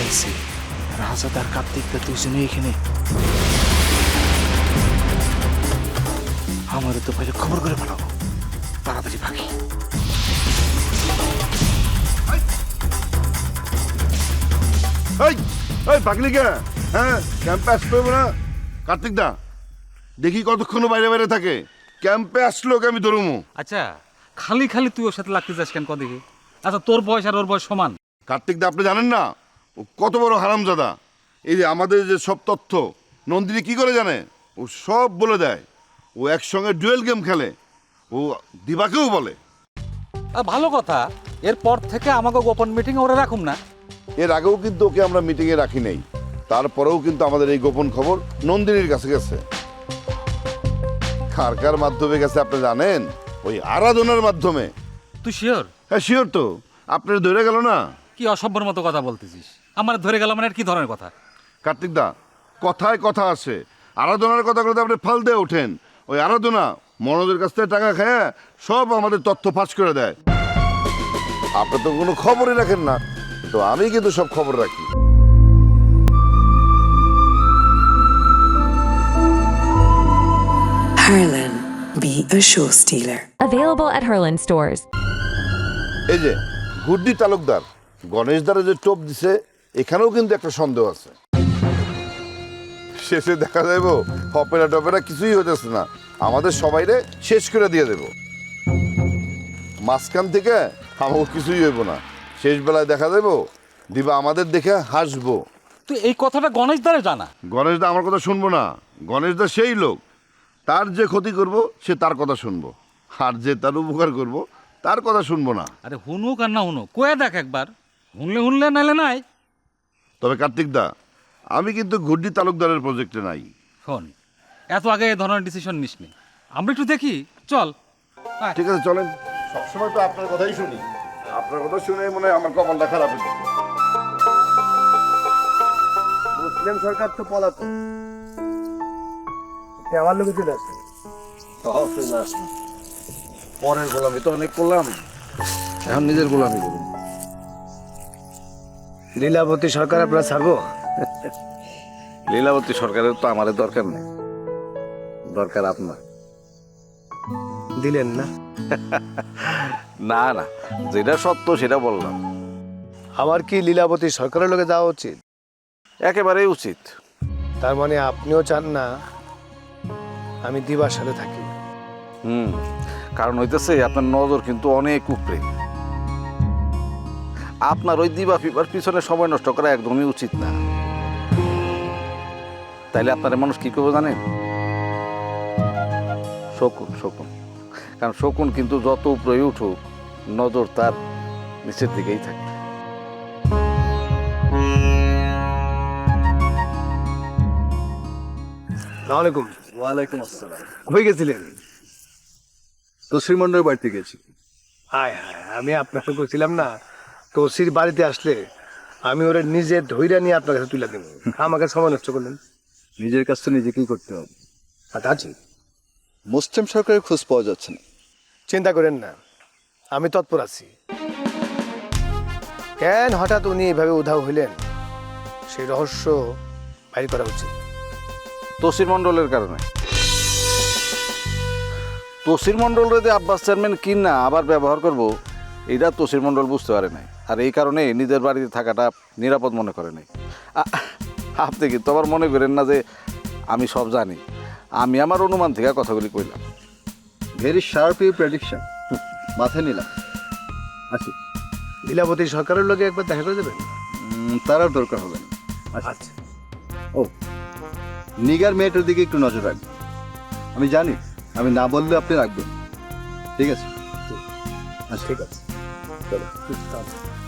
আইছে। রাজা তার কার্তিকটা দুজনে এখানে। আমার তো পরে খবর করে পাঠাবো। তাড়াতাড়ি ভাগি হ্যাঁ ক্যাম্পে আসতে হবে না। কার্তিক দা দেখি কতক্ষণ বাইরে বাইরে থাকে। ক্যাম্পে আসলো ওকে আমি ধরুমু। আচ্ছা খালি খালি তুই ওর সাথে লাগতে যাস কেন কদিকে? আচ্ছা তোর বয়স আর ওর বয়স সমান। কার্তিক দা আপনি জানেন না? ও কত বড় হারামজাদা। এই যে আমাদের যে সব তথ্য নন্দিনী কি করে জানে? ও সব বলে দেয়। ও একসঙ্গে ডুয়েল গেম খেলে। ও দিবাকেও বলে। আহ, ভালো কথা। এরপর থেকে আমাকে গোপন মিটিং ওরা রাখুম না। এর আগেও কিন্তু ওকে আমরা মিটিংয়ে রাখি নাই। তারপরেও কিন্তু আমাদের এই গোপন খবর নন্দিনীর কাছে গেছে। কার কার মাধ্যমে গেছে আপনি জানেন? ওই আরাধনার মাধ্যমে। তুই শিওর হ্যাঁ শিওর তো। আপনার ধরে গেল না? কি অসভ্যর মতো কথা বলতেছিস? আমার ধরে গেল মানে আর কি ধরনের কথা? কার্তিক দা কথায় কথা আছে। আরাধনার কথা বলতে আপনি ফাল দিয়ে ওঠেন। ওই আরাধনা মনোজের কাছ থেকে টাকা খায় সব আমাদের তথ্য ফাঁস করে দেয়। আপনি তো কোনো খবরই রাখেন না। তো আমি কিন্তু সব খবর রাখি। Harlan, be a show stealer. Available at Herland stores. এই যে গুড্ডি তালুকদার। গণেশ দ্বারা যে টোপ দিছে এখানেও কিন্তু একটা সন্দেহ আছে। শেষে দেখা যাইব অপেরা টপেরা কিছুই হইতেছে না। আমাদের সবাইরে শেষ করে দিয়ে দেব। মাঝখান থেকে আমাকে কিছুই হইব না। শেষ বেলায় দেখা যাইব দিবা আমাদের দেখে হাসবো। তুই এই কথাটা গণেশ দ্বারা জানা গণেশ দা আমার কথা শুনব না। গণেশ দা সেই লোক। তার যে ক্ষতি করব সে তার কথা শুনব। আর যে তার উপকার করব তার কথা শুনব না। আরে হুনুক আর না হুনুক কয়ে দেখ একবার। হুনলে হুনলে নাইলে নাই। তবে কার্তিক দা আমি কিন্তু গুড্ডি তালুকদারের প্রজেক্টে নাই। শোন এত আগে এই ধরনের ডিসিশন নিস নি আমরা একটু দেখি চল। আয়। ঠিক আছে চলেন। সবসময় তো আপনার কথাই শুনি। আপনার কথা শুনে মনে হয় আমার কপালটা খারাপ হয়েছে মুসলিম সরকার তো পলাতক। সে আমার লোকে চলে আসছে। পরের গোলামি তো অনেক করলাম। এখন নিজের গোলামি করুন। লীলাবতী সরকার আপনার ছাড়বো লীলাবতী সরকারের তো আমাদের দরকার নেই। দরকার আপনার। দিলেন না? না না যেটা সত্য সেটা বললাম। আমার কি লীলাবতী সরকারের লোকে যাওয়া উচিত? একেবারেই উচিত। তার মানে আপনিও চান না আমি দিবার সাথে থাকি। হুম কারণ হইতেছে আপনার নজর কিন্তু অনেক উপরে। আপনার ওই দিবা ফিবার পিছনে সময় নষ্ট করা একদমই উচিত না। তাইলে আপনার মানুষ কি করব জানেন? শকুন শকুন। কারণ শকুন কিন্তু যত উপরে উঠুক নজর তার নিচের দিকেই থাকে আলাইকুম। ওয়ালাইকুম আসসালাম। হয়ে গেছিলেন? তো শ্রীমন্ডলের বাড়িতে গেছি। হায় হায় আমি আপনাকে বলছিলাম না তোসির বাড়িতে আসলে আমি ওরা নিজে ধৈর্য নিয়ে আপনার কাছে তুলে দেবো আমাকে সময় নষ্ট করলেন। নিজের কাজটা নিজেকেই করতে হবে? আর তা ঠিক। মুসলিম সরকারের খোঁজ পাওয়া যাচ্ছে না। চিন্তা করেন না আমি তৎপর আছি। কেন হঠাৎ উনি এভাবে উধাও হইলেন? সেই রহস্য বাইর করা উচিত। তসির মণ্ডলের কারণে। তসির মণ্ডল যদি আব্বাস চেয়ারম্যান কিনা আবার ব্যবহার করব এটা তসির মণ্ডল বুঝতে পারে নাই। আর এই কারণে নিজের বাড়িতে থাকাটা নিরাপদ মনে করে নাই। আপনি কিন্তু আবার মনে করেন না যে আমি সব জানি? আমি আমার অনুমান থেকে কথাগুলি কইলাম। ভেরি শার্প ইউ প্রেডিকশন মাথায় নিলাম। আচ্ছা লীলাবতী সরকারের লোকে একবার দেখা করে দেবেন? তার আর দরকার হবে না। আচ্ছা। ও নিগার মেয়েটার দিকে একটু নজর রাখবেন। আমি জানি আমি না বললে আপনি রাখবেন। ঠিক আছে? আচ্ছা। ঠিক আছে। চলো।